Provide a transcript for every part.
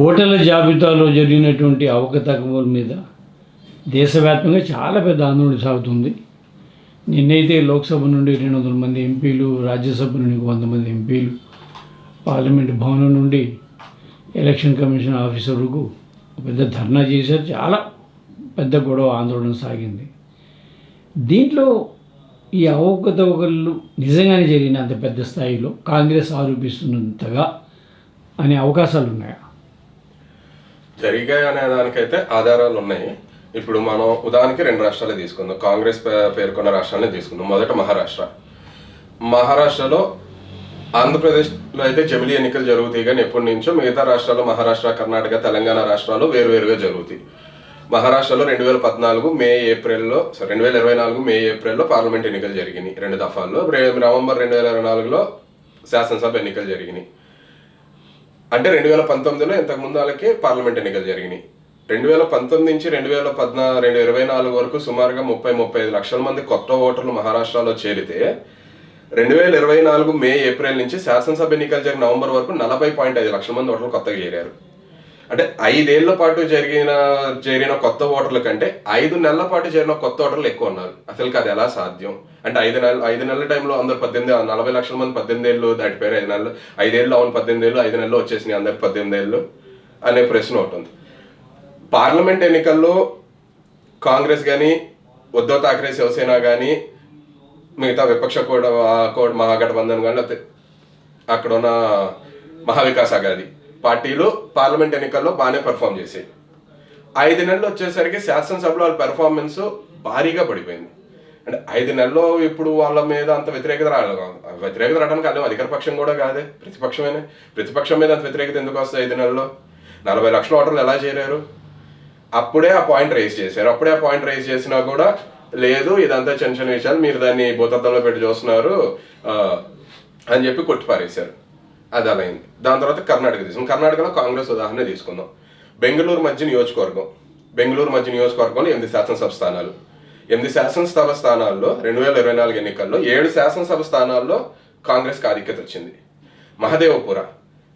ఓటర్ల జాబితాలో జరిగినటువంటి అవకతవకల మీద దేశవ్యాప్తంగా చాలా పెద్ద ఆందోళన సాగుతుంది. నిన్నైతే లోక్సభ నుండి రెండు వందల మంది ఎంపీలు రాజ్యసభ నుండి వంద మంది ఎంపీలు పార్లమెంట్ భవనం నుండి ఎలక్షన్ కమిషన్ ఆఫీసర్ వరకు పెద్ద ధర్నా చేశారు. చాలా పెద్ద గొడవ ఆందోళన సాగింది. దీంట్లో ఈ అవకతవకలు నిజంగానే జరిగిన అంత పెద్ద స్థాయిలో కాంగ్రెస్ ఆరోపిస్తున్నంతగా అనే అవకాశాలు ఉన్నాయా జరిగాయి అనే దానికైతే ఆధారాలు ఉన్నాయి. ఇప్పుడు మనం ఉదాహరణకి రెండు రాష్ట్రాలే తీసుకుందాం. కాంగ్రెస్ పే- పేర్కొన్న రాష్ట్రాలనే తీసుకుందాం. మొదట మహారాష్ట్ర. మహారాష్ట్రలో ఆంధ్రప్రదేశ్లో అయితే జమిలీ ఎన్నికలు జరుగుతాయి కానీ ఎప్పటి నుంచో మిగతా రాష్ట్రాలు మహారాష్ట్ర కర్ణాటక తెలంగాణ రాష్ట్రాలు వేరువేరుగా జరుగుతాయి. మహారాష్ట్రలో రెండు వేల పద్నాలుగు మే ఏప్రిల్లో సారీ రెండు వేల ఇరవై నాలుగు మే ఏప్రిల్లో పార్లమెంట్ ఎన్నికలు జరిగినాయి రెండు దఫాల్లో. నవంబర్ రెండు వేల ఇరవై నాలుగులో శాసనసభ ఎన్నికలు జరిగినాయి. అంటే రెండు వేల పంతొమ్మిదిలో ఇంతకుముందు వాళ్ళకి పార్లమెంట్ ఎన్నికలు జరిగినాయి. రెండు వేల పంతొమ్మిది నుంచి రెండు వేల పద్నా రెండు ఇరవై నాలుగు వరకు సుమారుగా ముప్పై ముప్పై ఐదు లక్షల మంది కొత్త ఓటర్లు మహారాష్ట్రలో చేరితే రెండు వేల ఇరవై నాలుగు మే ఏప్రిల్ నుంచి శాసనసభ ఎన్నికలు జరిగిన నవంబర్ వరకు నలభై పాయింట్ ఐదు లక్షల మంది ఓటర్లు కొత్తగా చేరారు. అంటే ఐదేళ్ళ పాటు జరిగిన చేరిన కొత్త ఓటర్ల కంటే ఐదు నెలల పాటు చేరిన కొత్త ఓటర్లు ఎక్కువ ఉన్నారు. అసలు అది ఎలా సాధ్యం? అంటే ఐదు నెలలు ఐదు నెలల టైంలో అందరు పద్దెనిమిది నలభై లక్షల మంది పద్దెనిమిది ఏళ్ళు దాటిపోయారు. ఐదు నెలలు ఐదేళ్ళు అవును పద్దెనిమిది ఏళ్ళు ఐదు నెలలు వచ్చేసినాయి అందరు పద్దెనిమిది ఏళ్ళు అనే ప్రశ్న ఒకటి ఉంది. పార్లమెంట్ ఎన్నికల్లో కాంగ్రెస్ కానీ ఉద్ధవ్ ఠాక్రే శివసేన కానీ మిగతా విపక్ష కూడా మహాగఠబంధన్ కానీ అక్కడ ఉన్న మహావికాస్ అగాది పార్టీలు పార్లమెంట్ ఎన్నికల్లో బాగానే పెర్ఫామ్ చేసాయి ఐదు నెలలు వచ్చేసరికి శాసనసభలో వాళ్ళ పెర్ఫార్మెన్స్ భారీగా పడిపోయింది. అంటే ఐదు నెలల్లో ఇప్పుడు వాళ్ళ మీద అంత వ్యతిరేకత రాలేదు వ్యతిరేకత రావడానికి అదే అధికార పక్షం కూడా కాదే ప్రతిపక్షమేనే. ప్రతిపక్షం మీద అంత వ్యతిరేకత ఎందుకు వస్తుంది ఐదు నెలల్లో? నలభై లక్షల ఓటర్లు ఎలా చేరారు? అప్పుడే ఆ పాయింట్ రైజ్ చేశారు. అప్పుడే ఆ పాయింట్ రైజ్ చేసినా కూడా లేదు ఇదంతా చిన్న చిన్న విషయాలు మీరు దాన్ని భూతద్దంలో పెట్టి చూస్తున్నారు అని చెప్పి కొట్టిపారేశారు. అది అలా దాని తర్వాత కర్ణాటక తీసుకుందాం కర్ణాటకలో కాంగ్రెస్ ఉదాహరణ తీసుకుందాం. బెంగళూరు మధ్య నియోజకవర్గం. బెంగళూరు మధ్య నియోజకవర్గంలో ఎనిమిది శాసనసభ స్థానాలు. ఎనిమిది శాసనసభ స్థానాల్లో రెండు వేల ఇరవై నాలుగు ఎన్నికల్లో ఏడు శాసనసభ స్థానాల్లో కాంగ్రెస్కి ఆధిక్యత వచ్చింది. మహదేవపుర.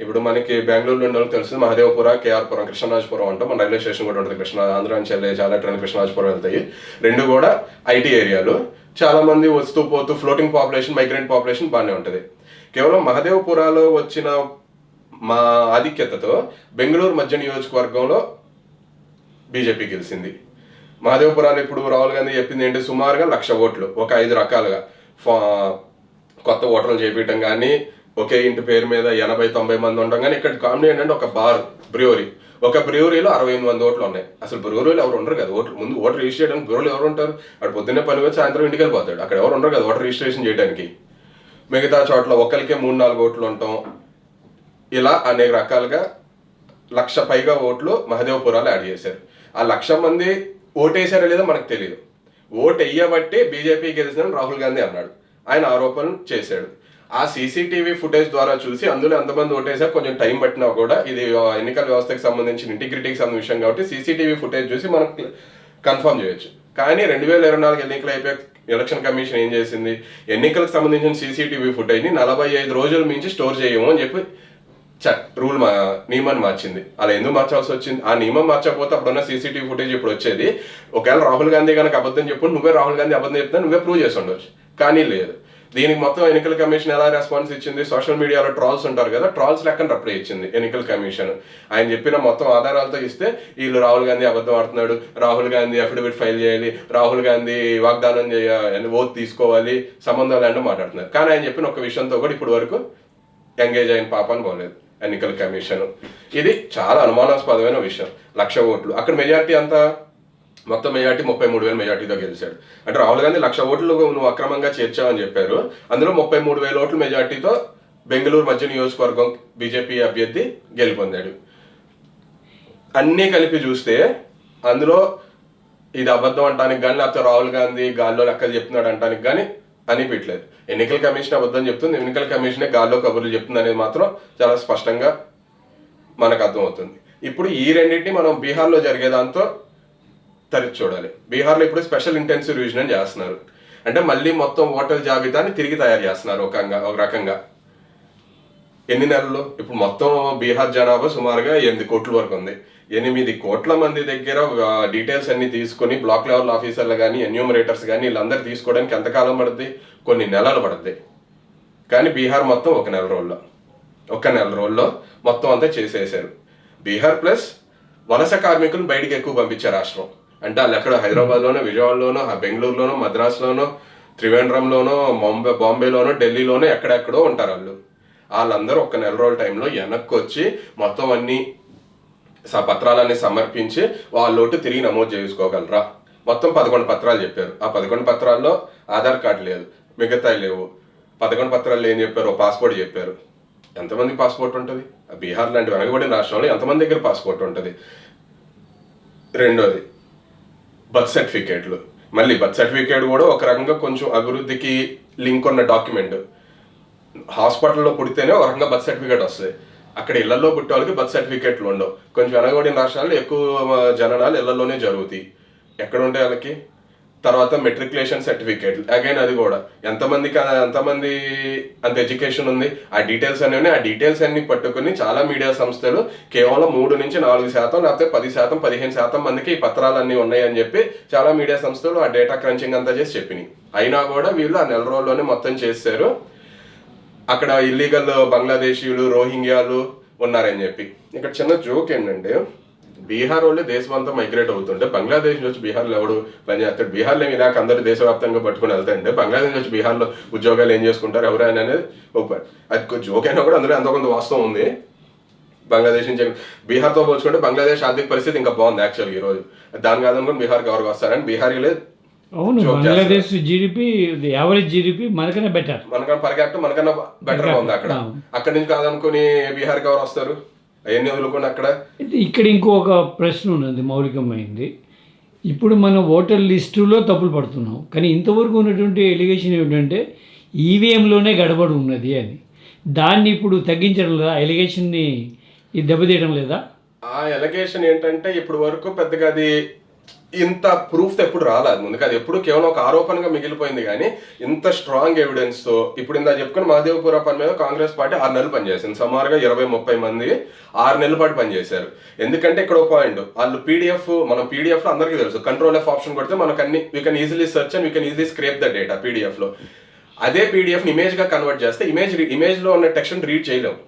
ఇప్పుడు మనకి బెంగళూరులో ఉన్న వాళ్ళకి తెలుసు మహదేవపుర కేఆర్పురం కృష్ణరాజపురం అంటాం. మన రైల్వే స్టేషన్ కూడా ఉంటుంది. కృష్ణ ఆంధ్ర నుంచి వెళ్ళే చాలా ట్రైన్ కృష్ణరాజపురం వెళ్తాయి. రెండు కూడా ఐటీ ఏరియాలు. చాలా మంది వస్తూ పోతూ ఫ్లోటింగ్ పాపులేషన్ మైగ్రెంట్ పాపులేషన్ బాగానే ఉంటుంది. కేవలం మహదేవపురాలో వచ్చిన మా ఆధిక్యతతో బెంగళూరు మధ్య నియోజకవర్గంలో బీజేపీ గెలిచింది. మహదేవపురాలు ఇప్పుడు రాహుల్ గాంధీ చెప్పింది ఏంటి? సుమారుగా లక్ష ఓట్లు ఒక ఐదు రకాలుగా. ఫా- కొత్త ఓటర్లు చేపించడం కానీ ఒకే ఇంటి పేరు మీద ఎనభై తొంభై మంది ఉండడం కానీ ఇక్కడ కామెడీ ఏంటంటే ఒక బార్ బ్రియోరీ ఒక బ్రియోరీలో అరవై ఎనిమిది మంది ఓట్లు ఉన్నాయి. అసలు బ్రూవరీలో ఎవరు ఉండరు కదా? ఓట్లు ముందు ఓటర్ రిజిస్టర్ చేయడానికి ఎవరు ఉంటారు? అక్కడ పొద్దున్నే పని వచ్చి సాయంత్రం ఇంటికి వెళ్ళిపోతాడు. అక్కడ ఎవరు ఉండరు కదా ఓటర్ రిజిస్ట్రేషన్ చేయడానికి మిగతా చోట్ల ఒకరికే మూడు నాలుగు ఓట్లు ఉంటాం ఇలా అనేక రకాలుగా లక్ష పైగా ఓట్లు మహదేవపురాలు యాడ్ చేశారు. ఆ లక్ష మంది ఓటేశారో లేదో మనకు తెలియదు ఓటు వేయబట్టి బీజేపీ గెలిచిందని రాహుల్ గాంధీ అన్నాడు. ఆయన ఆరోపణలు చేశాడు. ఆ సీసీటీవీ ఫుటేజ్ ద్వారా చూసి అందులో ఎంతమంది ఓటేసారు కొంచెం టైం పట్టినా కూడా ఇది ఎన్నికల వ్యవస్థకి సంబంధించిన ఇంటిగ్రిటీకి సంబంధించిన విషయం కాబట్టి సీసీటీవీ ఫుటేజ్ చూసి మనం కన్ఫర్మ్ చేయొచ్చు. కానీ రెండు వేల ఇరవై నాలుగు ఎన్నికలు అయిపోయి ఎలక్షన్ కమిషన్ ఏం చేసింది? ఎన్నికలకు సంబంధించిన సీసీటీవీ ఫుటేజ్ని నలభై ఐదు రోజుల మించి స్టోర్ చేయము అని చెప్పి చట్ రూల్ మా నియమాన్ని మార్చింది. అలా ఎందుకు మార్చాల్సి వచ్చింది? ఆ నియమం మార్చకపోతే అప్పుడున్న సీసీటీవీ ఫుటేజ్ ఇప్పుడు వచ్చేది ఒకవేళ రాహుల్ గాంధీ కనుక అబద్ధం చెప్పు నువ్వే రాహుల్ గాంధీ అబద్ధం చెప్తే నువ్వే ప్రూవ్ చేసి ఉండవచ్చు కానీ లేదు. దీనికి మొత్తం ఎన్నికల కమిషన్ ఎలా రెస్పాన్స్ ఇచ్చింది? సోషల్ మీడియాలో ట్రాల్స్ ఉంటారు కదా ట్రాల్స్ లెక్కన రిప్లై ఇచ్చింది ఎన్నికల కమిషన్. ఆయన చెప్పిన మొత్తం ఆధారాలతో ఇస్తే వీళ్ళు రాహుల్ గాంధీ అబద్ధం ఆడుతున్నాడు రాహుల్ గాంధీ అఫిడవిట్ ఫైల్ చేయాలి రాహుల్ గాంధీ వాగ్దానం చేయాలి ఓట్ తీసుకోవాలి సంబంధాలు అంటూ మాట్లాడుతున్నారు. కానీ ఆయన చెప్పిన ఒక విషయంతో కూడా ఇప్పటి వరకు ఎంగేజ్ అయిన పాపాలు పోలేదు ఎన్నికల కమిషన్. ఇది చాలా అనుమానాస్పదమైన విషయం. లక్ష ఓట్లు. అక్కడ మెజారిటీ అంతా మొత్తం మెజార్టీ ముప్పై మూడు వేల మెజార్టీతో గెలిచాడు. అంటే రాహుల్ గాంధీ లక్ష ఓట్లు నువ్వు అక్రమంగా చేర్చావని చెప్పారు. అందులో ముప్పై మూడు వేల ఓట్ల మెజార్టీతో బెంగళూరు మధ్య నియోజకవర్గం బీజేపీ అభ్యర్థి గెలుపొందాడు. అన్నీ కలిపి చూస్తే అందులో ఇది అబద్ధం అంటానికి కానీ లేకపోతే రాహుల్ గాంధీ గాల్లో లెక్కలు చెప్తున్నాడు అంటానికి కానీ అనిపించలేదు. ఎన్నికల కమిషన్ అబద్ధం చెప్తుంది. ఎన్నికల కమిషనే గాల్లో కబుర్లు చెప్తుంది అనేది మాత్రం చాలా స్పష్టంగా మనకు అర్థమవుతుంది. ఇప్పుడు ఈ రెండింటిని మనం బీహార్లో జరిగే దాంతో తరిచి చూడాలి. బీహార్లో ఇప్పుడు స్పెషల్ ఇంటెన్సివ్ రివిజన్ అని చేస్తున్నారు. అంటే మళ్ళీ మొత్తం ఓటర్ జాబితాని తిరిగి తయారు చేస్తున్నారు ఒక ఒక రకంగా. ఎన్ని నెలలు? ఇప్పుడు మొత్తం బీహార్ జనాభా సుమారుగా ఎనిమిది కోట్ల వరకు ఉంది. ఎనిమిది కోట్ల మంది దగ్గర డీటెయిల్స్ అన్ని తీసుకొని బ్లాక్ లెవెల్ ఆఫీసర్లు కానీ ఎన్యూమరేటర్స్ కానీ వీళ్ళందరూ తీసుకోవడానికి ఎంతకాలం పడుద్ది? కొన్ని నెలలు పడుతుంది కానీ బీహార్ మొత్తం ఒక నెల రోజుల్లో. ఒక నెల రోజుల్లో మొత్తం అంతా చేసేసారు. బీహార్ ప్లస్ వలస కార్మికులు బయటికి ఎక్కువ పంపించే రాష్ట్రం. అంటే వాళ్ళు ఎక్కడ హైదరాబాద్లోనో విజయవాడలోనో బెంగళూరులోనో మద్రాసులోనో త్రివేంద్రంలోనో బాంబే బాంబేలోనో ఢిల్లీలోనో ఎక్కడెక్కడో ఉంటారు వాళ్ళు. వాళ్ళందరూ ఒక నెల రోజుల టైంలో వెనక్కి వచ్చి మొత్తం అన్ని స- పత్రాలన్నీ సమర్పించి వాళ్ళోటు తిరిగి నమోదు చేసుకోగలరా? మొత్తం పదకొండు పత్రాలు చెప్పారు. ఆ పదకొండు పత్రాల్లో ఆధార్ కార్డు లేదు మిగతాయి లేవు. పదకొండు పత్రాలు ఏం చెప్పారు? పాస్పోర్ట్ చెప్పారు. ఎంతమంది పాస్పోర్ట్ ఉంటుంది? ఆ బీహార్ లాంటి వెనకబడిన రాష్ట్రంలో ఎంతమంది దగ్గర పాస్పోర్ట్ ఉంటుంది? రెండోది బర్త్ సర్టిఫికేట్లు. మళ్ళీ బర్త్ సర్టిఫికేట్ కూడా ఒక రకంగా కొంచెం అభివృద్ధికి లింక్ ఉన్న డాక్యుమెంట్. హాస్పిటల్లో పుడితేనే ఒక రకంగా బర్త్ సర్టిఫికేట్ వస్తుంది. అక్కడ ఇళ్ళలో పుట్టే వాళ్ళకి బర్త్ సర్టిఫికేట్లు ఉండవు. కొంచెం వెనకబడిన రాష్ట్రాల్లో ఎక్కువ జననాలు ఇళ్ళలోనే జరుగుతాయి. ఎక్కడ ఉంటాయి వాళ్ళకి? తర్వాత మెట్రికులేషన్ సర్టిఫికేట్ అగైన్ అది కూడా. ఎంతమందికి ఎంతమంది అంత ఎడ్యుకేషన్ ఉంది? ఆ డీటెయిల్స్ అనేవి ఆ డీటెయిల్స్ అన్ని పట్టుకుని చాలా మీడియా సంస్థలు కేవలం మూడు నుంచి నాలుగు శాతం లేకపోతే పది శాతం పదిహేను శాతం మందికి ఈ పత్రాలన్నీ ఉన్నాయని చెప్పి చాలా మీడియా సంస్థలు ఆ డేటా క్రంచింగ్ అంతా చేసి చెప్పినాయి. అయినా కూడా వీళ్ళు ఆ నెల రోజుల్లోనే మొత్తం చేశారు అక్కడ ఇల్లీగల్ బంగ్లాదేశీయులు రోహింగ్యాలు ఉన్నారని చెప్పి. ఇక్కడ చిన్న జోక్ ఏంటంటే బీహార్ వాళ్ళు దేశమంతా మైగ్రేట్ అవుతుంటే బంగ్లాదేశ్ నుంచి బీహార్లో ఎవడు పని చేస్తాడు? బీహార్లో ఇలాగ అందరూ దేశవ్యాప్తంగా పట్టుకుని వెళ్తాయంటే బంగ్లాదేశ్ వచ్చి బీహార్లో ఉద్యోగాలు ఏం చేసుకుంటారు? ఎవరైనా అనేది ఒక అది జోక్ అయినా కూడా అందులో ఎంతో కొంత వాస్తవం ఉంది. బంగ్లాదేశ్ నుంచి బీహార్తో పోల్చుకుంటే బంగ్లాదేశ్ ఆర్థిక పరిస్థితి ఇంకా బాగుంది యాక్చువల్గా ఈ రోజు. దాని కాదనుకుని బీహార్కి ఎవరికి వస్తారని బీహారీలే అవును బంగ్లాదేశ్ జీడిపి యావరేజ్ జీడిపి మనకనే బెటర్ మనకన్నా పర్ క్యాపిటల్ మనకన్నా బెటర్ ఉంది అక్కడ. అక్కడి నుంచి కాదనుకుని బీహార్కి ఎవరు వస్తారు? అవన్నీ వదులుకొని అక్కడ. ఇక్కడ ఇంకొక ప్రశ్న ఉన్నది మౌలికమైంది. ఇప్పుడు మనం ఓటర్ లిస్టులో తప్పులు పడుతున్నాం. కానీ ఇంతవరకు ఉన్నటువంటి ఎలిగేషన్ ఏమిటంటే ఈవీఎంలోనే గడబడి ఉన్నది అని. దాన్ని ఇప్పుడు తగ్గించడం లేదా ఎలిగేషన్ని దెబ్బతీయడం లేదా? ఆ ఎలగేషన్ ఏంటంటే ఇప్పుడు వరకు పెద్దగా అది ఇంత ప్రూఫ్ ఎప్పుడు రాలేదు ముందుకు అది ఎప్పుడు కేవలం ఒక ఆరోపణగా మిగిలిపోయింది కానీ ఇంత స్ట్రాంగ్ ఎవిడెన్స్తో ఇప్పుడు ఇందా చెప్పుకుని మహాదేవపుర పని మీద కాంగ్రెస్ పార్టీ ఆరు నెలలు పనిచేసింది. సుమారుగా ఇరవై ముప్పై మంది ఆరు నెలల పాటు పనిచేశారు. ఎందుకంటే ఇక్కడ ఒక పాయింట్ వాళ్ళు పీడిఎఫ్ మనం పీడిఎఫ్లో అందరికీ తెలుసు. కంట్రోల్ ఎఫ్ ఆప్షన్ కొడితే మనకు అన్ని we can easily search and we can easily scrape the data పీడిఎఫ్లో. అదే పీడిఎఫ్ ఇమేజ్గా కన్వర్ట్ చేస్తే ఇమేజ్ ఇమేజ్లో ఉన్న టెక్స్ట్ రీడ్ చేయలేము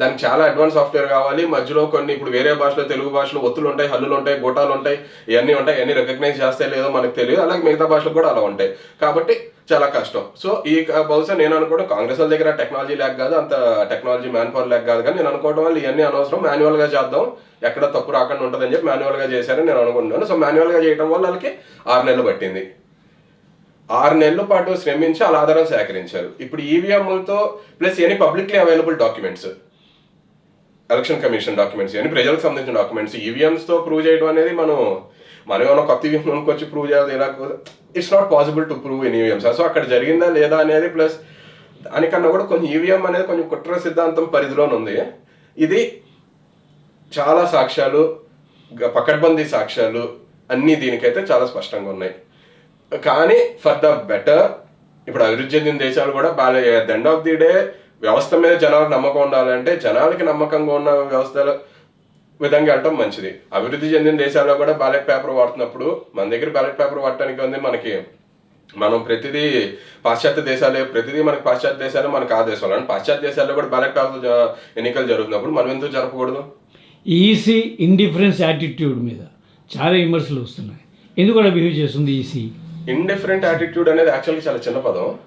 దానికి చాలా అడ్వాన్స్ సాఫ్ట్వేర్ కావాలి. మధ్యలో కొన్ని ఇప్పుడు వేరే భాషలో తెలుగు భాషలో ఒత్తులు ఉంటాయి హల్లులు ఉంటాయి గోటాలు ఉంటాయి ఇవన్నీ ఉంటాయి. ఇవన్నీ రికగ్నైజ్ చేస్తే లేదో మనకు తెలియదు. అలాగే మిగతా భాషలు కూడా అలా ఉంటాయి. కాబట్టి చాలా కష్టం. సో ఈ క- బహుశా నేను అనుకోవడం కాంగ్రెస్ వాళ్ళ దగ్గర టెక్నాలజీ లేక కాదు అంత టెక్నాలజీ మ్యాన్ పవర్ లేక కాదు. కానీ నేను అనుకోవడం వల్ల ఇవన్నీ అనవసరం. మాన్యువల్గా చేద్దాం. ఎక్కడ తప్పు రాకుండా ఉంటుందని చెప్పి మాన్యువల్గా చేశారని నేను అనుకుంటున్నాను. సో మాన్యువల్గా చేయడం వల్ల వాళ్ళకి ఆరు నెలలు పట్టింది. ఆరు నెలల పాటు శ్రమించి వాళ్ళ ఆధారాలు సేకరించారు. ఇప్పుడు ఈవీఎంలతో plus any publicly available documents election commission documents ఇవన్నీ ప్రజలకు సంబంధించిన డాక్యుమెంట్స్ ఈవీఎంస్తో ప్రూవ్ చేయడం అనేది మనం మనం ఏమైనా కొత్త ఈవీఎం వచ్చి ప్రూవ్ చేయాలి ఇలా it's not possible to prove in EVMs so అక్కడ జరిగిందా లేదా అనేది ప్లస్ దానికన్నా కూడా కొంచెం ఈవీఎం అనేది కొంచెం కుట్ర సిద్ధాంతం పరిధిలోనే ఉంది. ఇది చాలా సాక్ష్యాలు పకడ్బందీ సాక్ష్యాలు అన్నీ దీనికైతే చాలా స్పష్టంగా ఉన్నాయి. కానీ ఫర్ ద బెటర్ ఇప్పుడు అభివృద్ధి చెందిన దేశాలు కూడా బాగా the end of the day వ్యవస్థ మీద జనాలకు నమ్మకం ఉండాలంటే జనాలకి నమ్మకంగా ఉన్న వ్యవస్థల విధంగా వెళ్ళటం మంచిది. అభివృద్ధి చెందిన దేశాల్లో కూడా బ్యాలెట్ పేపర్ వాడుతున్నప్పుడు మన దగ్గర బ్యాలెట్ పేపర్ వాడటానికి ఉంది మనకి. మనం ప్రతిదీ పాశ్చాత్య దేశాలే ప్రతిదీ మనకి పాశ్చాత్య దేశాలు మనకు ఆ దేశాలు. అని పాశ్చాత్య దేశాల్లో కూడా బ్యాలెట్ పేపర్ ఎన్నికలు జరుగుతున్నప్పుడు మనం ఎందుకు జరపకూడదు? ఈసీ ఇండిఫరెన్స్ యాటిట్యూడ్ మీద చాలా విమర్శలు వస్తున్నాయి. ఎందుకు అలా బిహేవ్ చేస్తుంది ఈసీ? ఇండిఫరెంట్ యాటిట్యూడ్ అనేది యాక్చువల్గా చాలా చిన్న పదం.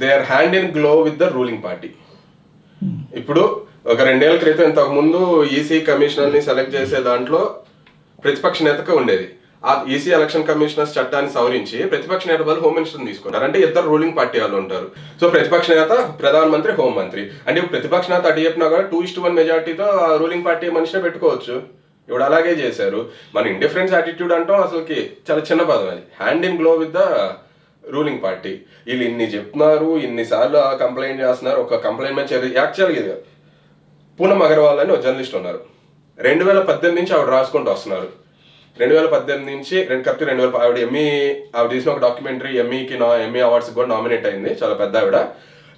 They are hand in glove with the ruling party ఇప్పుడు ఒక రెండేళ్ళ క్రితం ఇంతకుముందు ఈసీ కమిషనర్ని సెలెక్ట్ చేసే దాంట్లో ప్రతిపక్ష నేతగా ఉండేది. ఆ ఈసీ ఎలక్షన్ కమిషనర్స్ చట్టాన్ని సవరించి ప్రతిపక్ష నేత బదులు హోమ్ మినిస్టర్ తీసుకుంటారు. అంటే ఇద్దరు రూలింగ్ పార్టీ వాళ్ళు ఉంటారు. సో ప్రతిపక్ష నేత ప్రధానమంత్రి హోం మంత్రి అంటే ఇప్పుడు ప్రతిపక్ష నేత అటు చెప్పినా కూడా టూ ఇస్ట్ వన్ మెజార్టీతో రూలింగ్ పార్టీ మనిషినే పెట్టుకోవచ్చు. ఇప్పుడు అలాగే చేశారు. మన ఇండిఫరెన్స్ యాటిట్యూడ్ అంటాం అసలుకి చాలా చిన్న పదం అది. Hand in glove with the ruling party. వీళ్ళు ఇన్ని చెప్తున్నారు ఇన్నిసార్లు కంప్లైంట్ చేస్తున్నారు ఒక కంప్లైంట్ మీద చర్య యాక్చువల్గా ఇది పూనం అగర్వాల్ అని ఒక జర్నలిస్ట్ ఉన్నారు. రెండు వేల పద్దెనిమిది నుంచి ఆవిడ రాసుకుంటూ వస్తున్నారు. రెండు వేల పద్దెనిమిది నుంచి రెండు కరెక్ట్ రెండు వేల ఆవిడ ఎంఈ ఆవిడ తీసిన ఒక డాక్యుమెంటరీ ఎంఈకి నా ఎంఈ అవార్డ్స్ కూడా నామినేట్ అయింది చాలా పెద్ద ఆవిడ.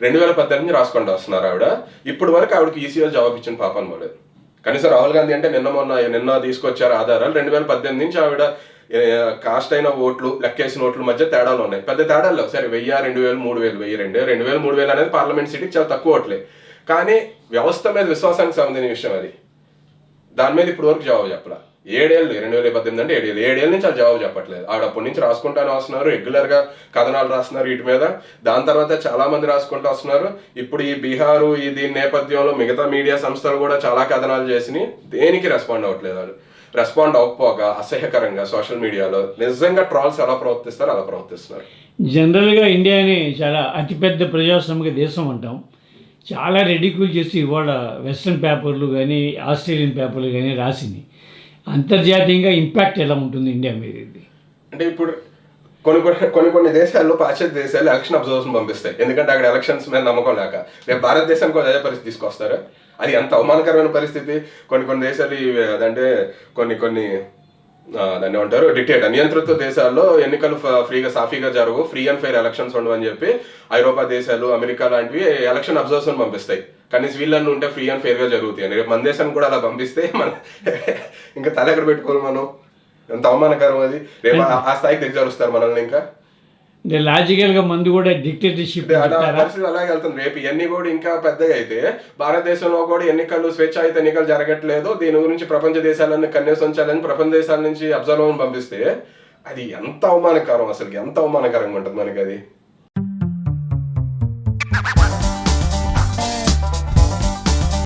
రెండు వేల పద్దెనిమిది రాసుకుంటూ వస్తున్నారు ఆవిడ. ఇప్పుడు వరకు ఆవిడకి ఈసీఎల్ జవాబు ఇచ్చిన పాప అనుకోలేదు కనీసం రాహుల్ గాంధీ అంటే నిన్న మొన్న నిన్న తీసుకొచ్చారు ఆధారాలు. రెండు వేల పద్దెనిమిది నుంచి ఆవిడ కాస్ట్ అయిన ఓట్లు లెక్కేసిన ఓట్ల మధ్య తేడాలు ఉన్నాయి. పెద్ద తేడాలు సరే వెయ్యి రెండు వేలు మూడు వేలు వెయ్యి రెండు రెండు వేలు మూడు వేలు అనేది పార్లమెంట్ సీట్కి చాలా తక్కువ ఓట్లే. కానీ వ్యవస్థ మీద విశ్వాసానికి సంబంధించిన విషయం అది. దాని మీద ఇప్పుడు వరకు జవాబు చెప్పలా. ఏడేళ్ళు రెండు వేల పద్దెనిమిది అంటే ఏడేళ్ళు. ఏడేళ్ళ నుంచి వాళ్ళు జవాబు చెప్పట్లేదు. ఆవిడ అప్పటి నుంచి రాసుకుంటానే వస్తున్నారు రెగ్యులర్గా కథనాలు రాస్తున్నారు వీటి మీద. దాని తర్వాత చాలా మంది రాసుకుంటూ వస్తున్నారు. ఇప్పుడు ఈ బీహారు ఈ దీని నేపథ్యంలో మిగతా మీడియా సంస్థలు కూడా చాలా కథనాలు చేసినాయి దేనికి రెస్పాండ్ అవ్వట్లేదు వాళ్ళు రెస్పాండ్ అవ్వకపోగా అసహ్యకరంగా సోషల్ మీడియాలో నిజంగా ట్రాల్స్ ఎలా ప్రవర్తిస్తారు అలా ప్రవర్తిస్తున్నారు. జనరల్గా ఇండియాని చాలా అతిపెద్ద ప్రజాస్వామిక దేశం అంటాం. చాలా రెడిక్యూల్ చేసి ఇవాళ వెస్ట్రన్ పేపర్లు కానీ ఆస్ట్రేలియన్ పేపర్లు కానీ రాసింది. అంతర్జాతీయంగా ఇంపాక్ట్ ఎలా ఉంటుంది ఇండియా మీద ఇది? అంటే ఇప్పుడు కొన్ని కొన్ని కొన్ని కొన్ని దేశాల్లో పాశ్చాత్య దేశాలు ఎలక్షన్ అబ్జర్వర్స్ పంపిస్తాయి. ఎందుకంటే అక్కడ ఎలక్షన్స్ మీద నమ్మకం లేక. రేపు భారతదేశానికి కూడా అదే పరిస్థితి తీసుకొస్తారు? అది ఎంత అవమానకరమైన పరిస్థితి. కొన్ని కొన్ని దేశాలు అదంటే కొన్ని కొన్ని దాన్ని ఏమంటారు? డిక్టేట్ నియంత్రిత దేశాల్లో ఎన్నికలు ఫ్రీగా సాఫీగా జరగవు. ఫ్రీ అండ్ ఫెయిర్ ఎలక్షన్స్ ఉండవు అని చెప్పి ఐరోపా దేశాలు అమెరికా లాంటివి ఎలక్షన్ అబ్జర్వర్స్ పంపిస్తాయి. కనీసం వీళ్ళని ఉంటే ఫ్రీ అండ్ ఫెయిర్గా జరుగుతాయి. అని రేపు మన దేశాన్ని కూడా అలా పంపిస్తే మన ఇంకా తల ఎక్కడ పెట్టుకోవాలి మనం. ఎంత అవమానకరం అది. రేపు ఆ- ఆ స్థాయికి దిగజారుస్తారు మనల్ని ఇంకా. అంటే లాజికల్గా మంది కూడా డిక్టేటర్షిప్ పరిస్థితి అలాగే వెళ్తుంది. రేపు ఇవన్నీ కూడా ఇంకా పెద్దగా అయితే భారతదేశంలో కూడా ఎన్నికలు స్వేచ్ఛాయుత ఎన్నికలు జరగట్లేదు దీని గురించి ప్రపంచ దేశాలన్నీ కన్నేసి ఉంచాలని ప్రపంచ దేశాల నుంచి అబ్జర్వర్ పంపిస్తే అది ఎంత అవమానకరం అసలు ఎంత అవమానకరంగా ఉంటుంది మనకి అది?